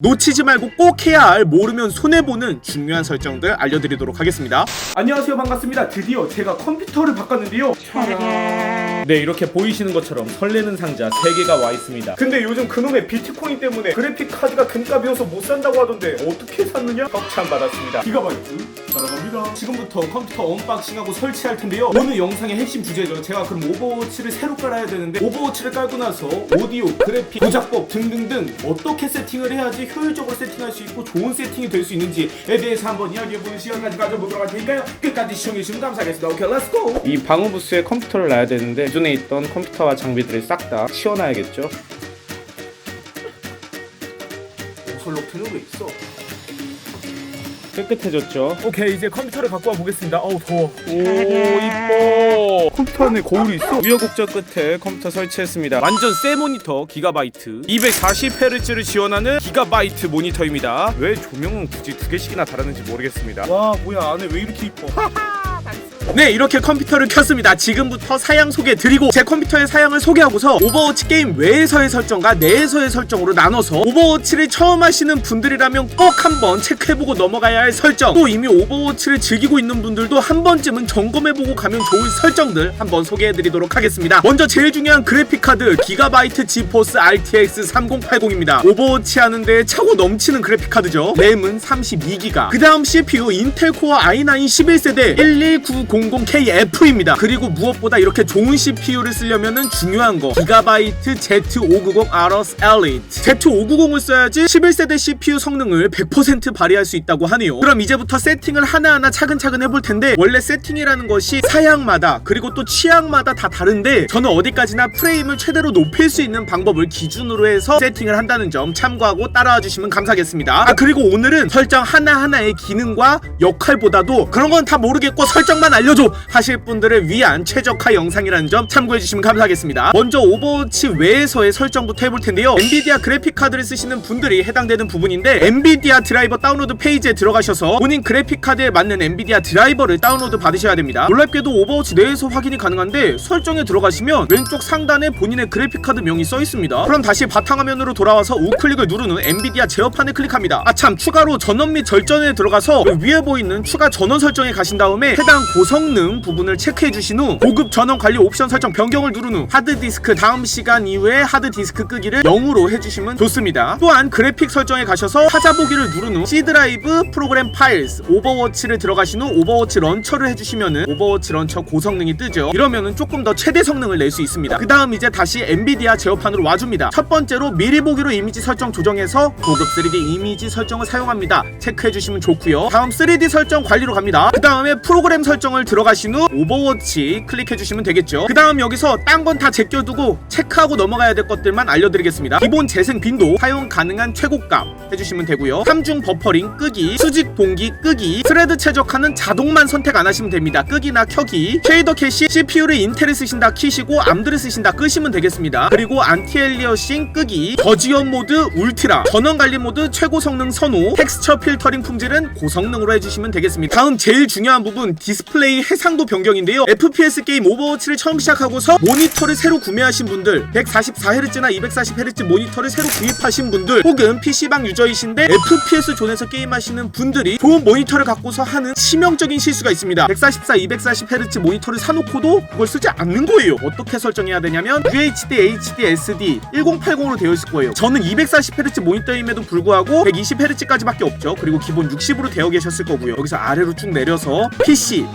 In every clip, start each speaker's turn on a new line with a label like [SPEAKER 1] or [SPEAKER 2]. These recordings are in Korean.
[SPEAKER 1] 놓치지 말고 꼭 해야 할 모르면 손해보는 중요한 설정들 알려드리도록 하겠습니다. 안녕하세요 반갑습니다. 드디어 제가 컴퓨터를 바꿨는데요. 네 이렇게 보이시는 것처럼 설레는 상자 3개가 와 있습니다. 근데 요즘 그놈의 비트코인 때문에 그래픽 카드가 금값이어서 못 산다고 하던데 어떻게 샀느냐? 협찬 받았습니다. 기가바이트 따라갑니다. 지금부터 컴퓨터 언박싱하고 설치할 텐데요. 오늘 영상의 핵심 주제죠. 제가 그럼 오버워치를 새로 깔아야 되는데 오버워치를 깔고 나서 오디오, 그래픽, 조작법 등등등 어떻게 세팅을 해야지 효율적으로 세팅할 수 있고 좋은 세팅이 될 수 있는지에 대해서 한번 이야기해보는 시간까지 가져보도록 할 테니까요. 끝까지 시청해주시면 감사하겠습니다. 오케이, 렛츠고! 이 방어 부스에 컴퓨터를 놔야 되는데 기존에 있던 컴퓨터와 장비들을 싹 다 치워놔야겠죠. 오솔로트는 왜 있어? 깨끗해졌죠. 오케이 이제 컴퓨터를 갖고 와 보겠습니다. 어우 더워. 오 이뻐. 컴퓨터 안에 거울이 있어. 우여곡절 끝에 컴퓨터 설치했습니다. 완전 새 모니터 기가바이트. 240Hz를 지원하는 기가바이트 모니터입니다. 왜 조명은 굳이 두 개씩이나 달았는지 모르겠습니다. 와 뭐야 안에 왜 이렇게 이뻐? 네 이렇게 컴퓨터를 켰습니다. 지금부터 사양 소개 드리고 제 컴퓨터의 사양을 소개하고서 오버워치 게임 외에서의 설정과 내에서의 설정으로 나눠서 오버워치를 처음 하시는 분들이라면 꼭 한번 체크해보고 넘어가야 할 설정 또 이미 오버워치를 즐기고 있는 분들도 한 번쯤은 점검해보고 가면 좋을 설정들 한번 소개해드리도록 하겠습니다. 먼저 제일 중요한 그래픽카드 기가바이트 지포스 RTX 3080입니다. 오버워치 하는데 차고 넘치는 그래픽카드죠. 램은 32기가. 그 다음 CPU 인텔 코어 i9 11세대 11900KF입니다. 그리고 무엇보다 이렇게 좋은 CPU를 쓰려면은 중요한 거 기가바이트 Z590 ROS Elite Z590을 써야지 11세대 CPU 성능을 100% 발휘할 수 있다고 하네요. 그럼 이제부터 세팅을 하나하나 차근차근 해볼 텐데 원래 세팅이라는 것이 사양마다 그리고 또 취향마다 다 다른데 저는 어디까지나 프레임을 최대로 높일 수 있는 방법을 기준으로 해서 세팅을 한다는 점 참고하고 따라와 주시면 감사하겠습니다. 아 그리고 오늘은 설정 하나하나의 기능과 역할보다도 그런 건 다 모르겠고 설정만 알려 줘 하실 분들을 위한 최적화 영상이라는 점 참고해 주시면 감사하겠습니다. 먼저 오버워치 외에서의 설정부터 해볼 텐데요. 엔비디아 그래픽 카드를 쓰시는 분들이 해당되는 부분인데 엔비디아 드라이버 다운로드 페이지에 들어가셔서 본인 그래픽 카드에 맞는 엔비디아 드라이버를 다운로드 받으셔야 됩니다. 놀랍게도 오버워치 내에서 확인이 가능한데 설정에 들어가시면 왼쪽 상단에 본인의 그래픽 카드 명이 써 있습니다. 그럼 다시 바탕화면으로 돌아와서 우클릭을 후 엔비디아 제어판을 클릭합니다. 아참 추가로 전원 및 절전에 들어가서 위에 보이는 추가 전원 설정에 가신 다음에 해당 고성 능 부분을 체크해 주신 후 고급 전원 관리 옵션 설정 변경을 누른 후 하드디스크 다음 시간 이후에 하드디스크 끄기를 0으로 해주시면 좋습니다. 또한 그래픽 설정에 가셔서 찾아보기를 누른 후 C 드라이브 프로그램 파일스 오버워치를 들어가신 후 오버워치 런처를 해주시면은 오버워치 런처 고성능이 뜨죠. 이러면은 조금 더 최대 성능을 낼 수 있습니다. 그 다음 이제 다시 엔비디아 제어판으로 와줍니다. 첫 번째로 미리 보기로 이미지 설정 조정해서 고급 3D 이미지 설정을 사용합니다. 체크해 주시면 좋고요. 다음 3D 설정 관리로 갑니다. 그 다음에 프로그램 설정을 들어가신 후 오버워치 클릭해 주시면 되겠죠. 그 다음 여기서 딴 건 다 제껴두고 체크하고 넘어가야 될 것들만 알려드리겠습니다. 기본 재생 빈도, 사용 가능한 최고값 해주시면 되고요. 삼중 버퍼링 끄기, 수직 동기 끄기, 스레드 최적화는 자동만 선택 안 하시면 됩니다. 끄기나 켜기, 쉐이더 캐시, CPU를 인텔을 쓰신다 키시고 암드를 쓰신다 끄시면 되겠습니다. 그리고 안티엘리어싱 끄기, 저지연 모드 울트라, 전원 관리 모드 최고 성능 선호, 텍스처 필터링 품질은 고성능으로 해주시면 되겠습니다. 다음 제일 중요한 부분 디스플레이 해상도 변경인데요. FPS 게임 오버워치를 처음 시작하고서 모니터를 새로 구매하신 분들, 144Hz나 240Hz 모니터를 새로 구입하신 분들, 혹은 PC방 유저이신데 FPS 존에서 게임하시는 분들이 좋은 모니터를 갖고서 하는 치명적인 실수가 있습니다. 144, 240Hz 모니터를 사놓고도 그걸 쓰지 않는 거예요. 어떻게 설정해야 되냐면 UHD, HD, SD 1080으로 되어 있을 거예요. 저는 240Hz 모니터임에도 불구하고 120Hz까지밖에 없죠. 그리고 기본 60으로 되어 계셨을 거고요. 여기서 아래로 쭉 내려서 PC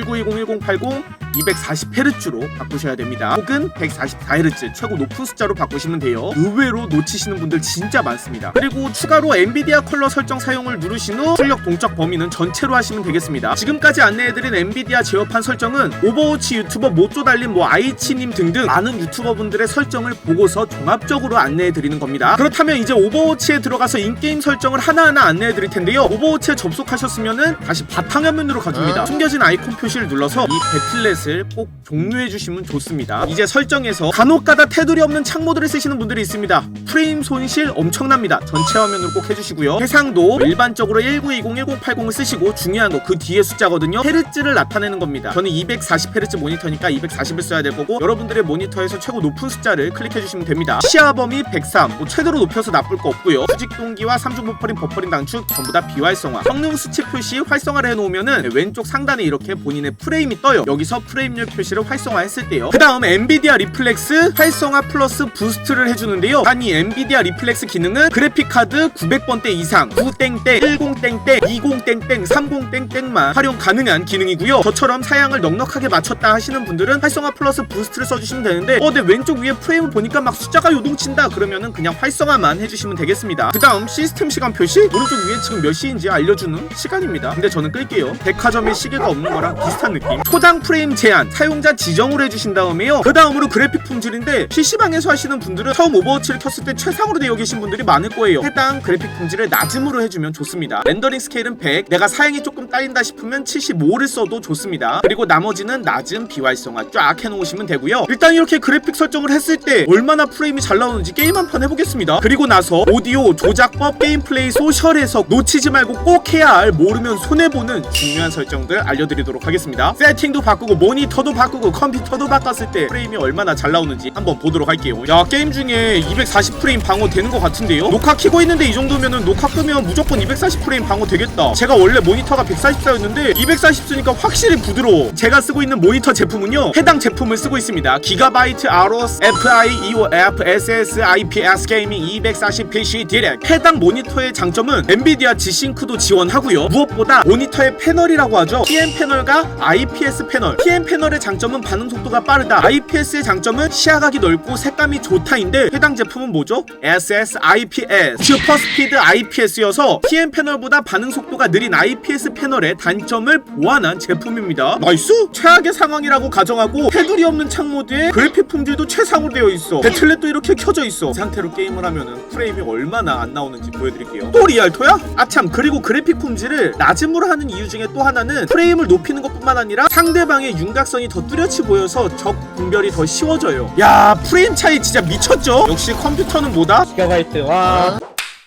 [SPEAKER 1] 1920, 1080 240Hz로 바꾸셔야 됩니다. 혹은 144Hz 최고 높은 숫자로 바꾸시면 돼요. 의외로 놓치시는 분들 진짜 많습니다. 그리고 추가로 엔비디아 컬러 설정 사용을 누르신 후 출력 동적 범위는 전체로 하시면 되겠습니다. 지금까지 안내해드린 엔비디아 제어판 설정은 오버워치 유튜버 모쪼달님 뭐 아이치님 등등 많은 유튜버분들의 설정을 보고서 종합적으로 안내해드리는 겁니다. 그렇다면 이제 오버워치에 들어가서 인게임 설정을 하나하나 안내해드릴 텐데요. 오버워치에 접속하셨으면은 다시 바탕화면으로 가줍니다. 숨겨진 아이콘 표시를 눌러서 이 배틀넷 것을 꼭 종료해 주시면 좋습니다. 이제 설정에서 간혹가다 테두리 없는 창모드를 쓰시는 분들이 있습니다. 프레임 손실 엄청납니다. 전체 화면으로 꼭 해주시고요. 해상도 일반적으로 1920, 1080을 쓰시고 중요한 거 그 뒤에 숫자거든요. 헤르츠를 나타내는 겁니다. 저는 240Hz 모니터니까 240을 써야 될 거고 여러분들의 모니터에서 최고 높은 숫자를 클릭해 주시면 됩니다. 시야 범위 103, 뭐 최대로 높여서 나쁠 거 없고요. 수직 동기와 삼중 버퍼링, 버퍼링 단축 전부 다 비활성화. 성능 수치 표시 활성화를 해놓으면은 왼쪽 상단에 이렇게 본인의 프레임이 떠요. 여기서 프레임률 표시를 활성화했을 때요. 그 다음 엔비디아 리플렉스 활성화 플러스 부스트를 해주는데요. 단 이 엔비디아 리플렉스 기능은 그래픽 카드 900번대 이상 9땡땡 10땡땡 20땡땡 30땡땡만 활용 가능한 기능이고요. 저처럼 사양을 넉넉하게 맞췄다 하시는 분들은 활성화 플러스 부스트를 써주시면 되는데 어, 근데 왼쪽 위에 프레임을 보니까 막 숫자가 요동친다 그러면은 그냥 활성화만 해주시면 되겠습니다. 그 다음 시스템 시간 표시 오른쪽 위에 지금 몇 시인지 알려주는 시간입니다. 근데 저는 끌게요. 백화점에 시계가 없는 거랑 비슷한 느낌. 초당 프레임 제한 사용자 지정으로 해주신 다음에요. 그 다음으로 그래픽 품질인데 PC방에서 하시는 분들은 처음 오버워치를 켰을 때 최상으로 되어 계신 분들이 많을 거예요. 해당 그래픽 품질을 낮음으로 해주면 좋습니다. 렌더링 스케일은 100, 내가 사양이 조금 딸린다 싶으면 75를 써도 좋습니다. 그리고 나머지는 낮은 비활성화 쫙 해놓으시면 되고요. 일단 이렇게 그래픽 설정을 했을 때 얼마나 프레임이 잘 나오는지 게임 한 판 해보겠습니다. 그리고 나서 오디오, 조작법, 게임 플레이, 소셜 해석 놓치지 말고 꼭 해야 할 모르면 손해보는 중요한 설정들 알려드리도록 하겠습니다. 세팅도 바꾸고 모니 터도 바꾸고 컴퓨터도 바꿨을 때 프레임이 얼마나 잘 나오는지 한번 보도록 할게요. 야 게임 중에 240 프레임 방어 되는 것 같은데요? 녹화 키고 있는데 이 정도면은 녹화 끄면 무조건 240 프레임 방어 되겠다. 제가 원래 모니터가 144였는데 240 쓰니까 확실히 부드러워. 제가 쓰고 있는 모니터 제품은요 해당 제품을 쓰고 있습니다. 기가바이트 아로스 FI EOF SS IPS 게이밍 240 PC 디렉. 해당 모니터의 장점은 엔비디아 G싱크도 지원하고요. 무엇보다 모니터의 패널이라고 하죠. TN 패널과 IPS 패널. TN 패널의 장점은 반응 속도가 빠르다. IPS의 장점은 시야각이 넓고 색감이 좋다인데 해당 제품은 뭐죠? SS IPS 슈퍼 스피드 IPS여서 TN 패널보다 반응 속도가 느린 IPS 패널의 단점을 보완한 제품입니다. 나이스! 최악의 상황이라고 가정하고 테두리 없는 창모드에 그래픽 품질도 최상으로 되어 있어. 배틀넷도 이렇게 켜져 있어. 이 상태로 게임을 하면은 프레임이 얼마나 안 나오는지 보여드릴게요. 또 리알토야? 아참 그리고 그래픽 품질을 낮음으로 하는 이유 중에 또 하나는 프레임을 높이는 것뿐만 아니라 상대방의 윤곽선이 더 뚜렷이 보여서 적 분별이 더 쉬워져요. 야 프레임 차이 진짜 미쳤죠? 역시 컴퓨터는 뭐다?
[SPEAKER 2] 기가바이트 와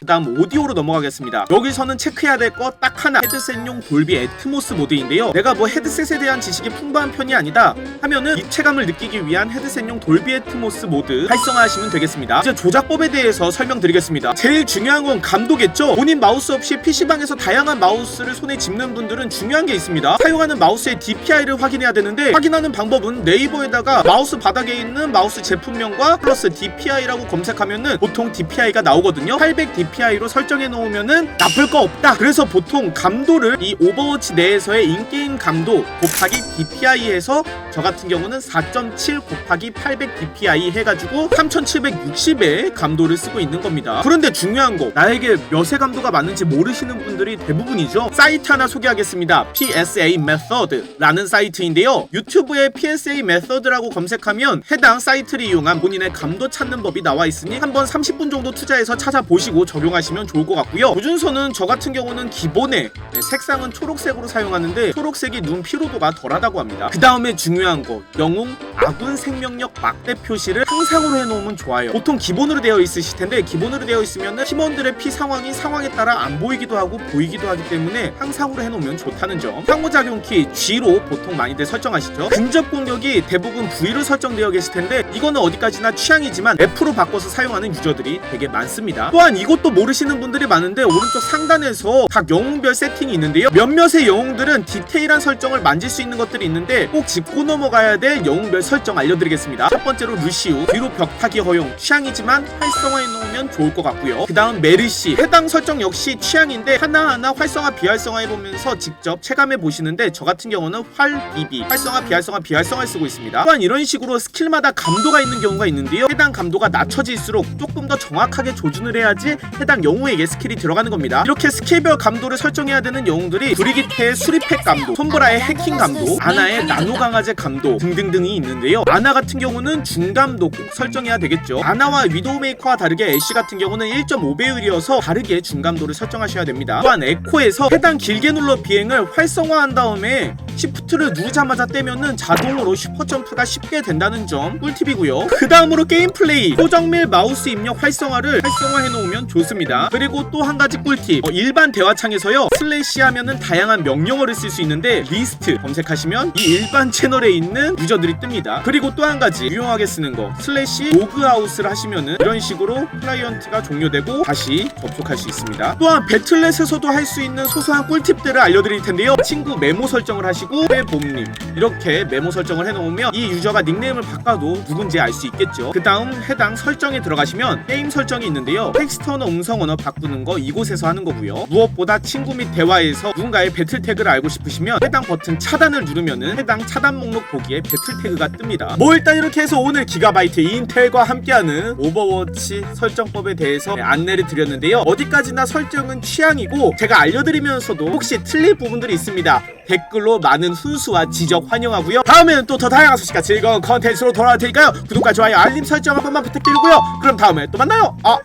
[SPEAKER 1] 그 다음 오디오로 넘어가겠습니다. 여기서는 체크해야 될 거 딱 하나. 헤드셋용 돌비 애트모스 모드인데요. 내가 뭐 헤드셋에 대한 지식이 풍부한 편이 아니다 하면은 입체감을 느끼기 위한 헤드셋용 돌비 애트모스 모드 활성화하시면 되겠습니다. 이제 조작법에 대해서 설명드리겠습니다. 제일 중요한 건 감도겠죠. 본인 마우스 없이 PC방에서 다양한 마우스를 손에 짚는 분들은 중요한 게 있습니다. 사용하는 마우스의 DPI를 확인해야 되는데 확인하는 방법은 네이버에다가 마우스 바닥에 있는 마우스 제품명과 플러스 DPI라고 검색하면은 보통 DPI가 나오거든요. 800 DPI 로 설정해 놓으면은 나쁠 거 없다. 그래서 보통 감도를 이 오버워치 내에서의 인게임 감도 곱하기 DPI에서 저 같은 경우는 4.7 곱하기 800 DPI 해가지고 3760의 감도를 쓰고 있는 겁니다. 그런데 중요한 거 나에게 몇의 감도가 맞는지 모르시는 분들이 대부분이죠. 사이트 하나 소개하겠습니다. PSA Method라는 사이트인데요. 유튜브에 PSA Method라고 검색하면 해당 사이트를 이용한 본인의 감도 찾는 법이 나와 있으니 한번 30분 정도 투자해서 찾아보시고 적용하시면 좋을 것 같고요. 보준서는 저 같은 경우는 기본에 네, 색상은 초록색으로 사용하는데 초록색이 눈 피로도가 덜하다고 합니다. 그 다음에 중요한 거 영웅 아군 생명력 막대 표시를 항상으로 해놓으면 좋아요. 보통 기본으로 되어 있으실 텐데 기본으로 되어 있으면 팀원들의 피 상황이 상황에 따라 안 보이기도 하고 보이기도 하기 때문에 항상으로 해놓으면 좋다는 점. 상호작용 키 G로 보통 많이들 설정하시죠. 근접 공격이 대부분 V로 설정되어 계실 텐데 이거는 어디까지나 취향이지만 F로 바꿔서 사용하는 유저들이 되게 많습니다. 또한 이것도 모르시는 분들이 많은데 오른쪽 상단에서 각 영웅별 세팅이 있는데요. 몇몇의 영웅들은 디테일한 설정을 만질 수 있는 것들이 있는데 꼭 짚고 넘어가야 될 영웅별 설정 알려드리겠습니다. 첫 번째로 루시우 뒤로 벽타기 허용 취향이지만 활성화해 놓으면 좋을 것 같고요. 그 다음 메르시 해당 설정 역시 취향인데 하나하나 활성화 비활성화 해 보면서 직접 체감해 보시는데 저 같은 경우는 활 비비 활성화 비활성화 비활성화를 쓰고 있습니다. 또한 이런 식으로 스킬마다 감도가 있는 경우가 있는데요. 해당 감도가 낮춰질수록 조금 더 정확하게 조준을 해야지 해당 영웅에게 스킬이 들어가는 겁니다. 이렇게 스킬별 감도를 설정해야 되는 영웅들이 브리기테의 수리팩 감도, 손보라의 해킹 감도, 아나의 나노 강화제 감도 등등등이 있는데요. 아나 같은 경우는 중감도 꼭 설정해야 되겠죠. 아나와 위도우 메이커와 다르게 애쉬 같은 경우는 1.5배율이어서 다르게 중감도를 설정하셔야 됩니다. 또한 에코에서 해당 길게 눌러 비행을 활성화한 다음에 시프트를 누르자마자 떼면은 자동으로 슈퍼점프가 쉽게 된다는 점 꿀팁이고요. 그 다음으로 게임 플레이 고정밀 마우스 입력 활성화를 활성화해 놓으면 좋습니다. 그리고 또 한 가지 꿀팁 어, 일반 대화창에서요 슬래시 하면은 다양한 명령어를 쓸 수 있는데 리스트 검색하시면 이 일반 채널에 있는 유저들이 뜹니다. 그리고 또 한 가지 유용하게 쓰는 거 슬래시 로그아웃을 하시면은 이런 식으로 클라이언트가 종료되고 다시 접속할 수 있습니다. 또한 배틀넷에서도 할 수 있는 소소한 꿀팁들을 알려드릴 텐데요. 친구 메모 설정을 하시고 회봄님 이렇게 메모 설정을 해놓으면 이 유저가 닉네임을 바꿔도 누군지 알 수 있겠죠. 그 다음 해당 설정에 들어가시면 게임 설정이 있는데요. 텍스트 언어, 음성 언어 바꾸는 거 이곳에서 하는 거고요. 무엇보다 친구 및 대화에서 누군가의 배틀 태그를 알고 싶으시면 해당 버튼 차단을 누르면은 해당 차단 목록 보기에 배틀 태그가 뜹니다. 뭐 일단 이렇게 해서 오늘 기가바이트 인텔과 함께하는 오버워치 설정법에 대해서 네, 안내를 드렸는데요. 어디까지나 설정은 취향이고 제가 알려드리면서도 혹시 틀릴 부분들이 있습니다. 댓글로 많은 훈수와 지적 환영하고요. 다음에는 또 더 다양한 소식과 즐거운 컨텐츠로 돌아올 테니까요. 구독과 좋아요, 알림 설정 한 번만 부탁드리고요. 그럼 다음에 또 만나요. 아,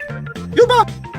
[SPEAKER 1] 有吗？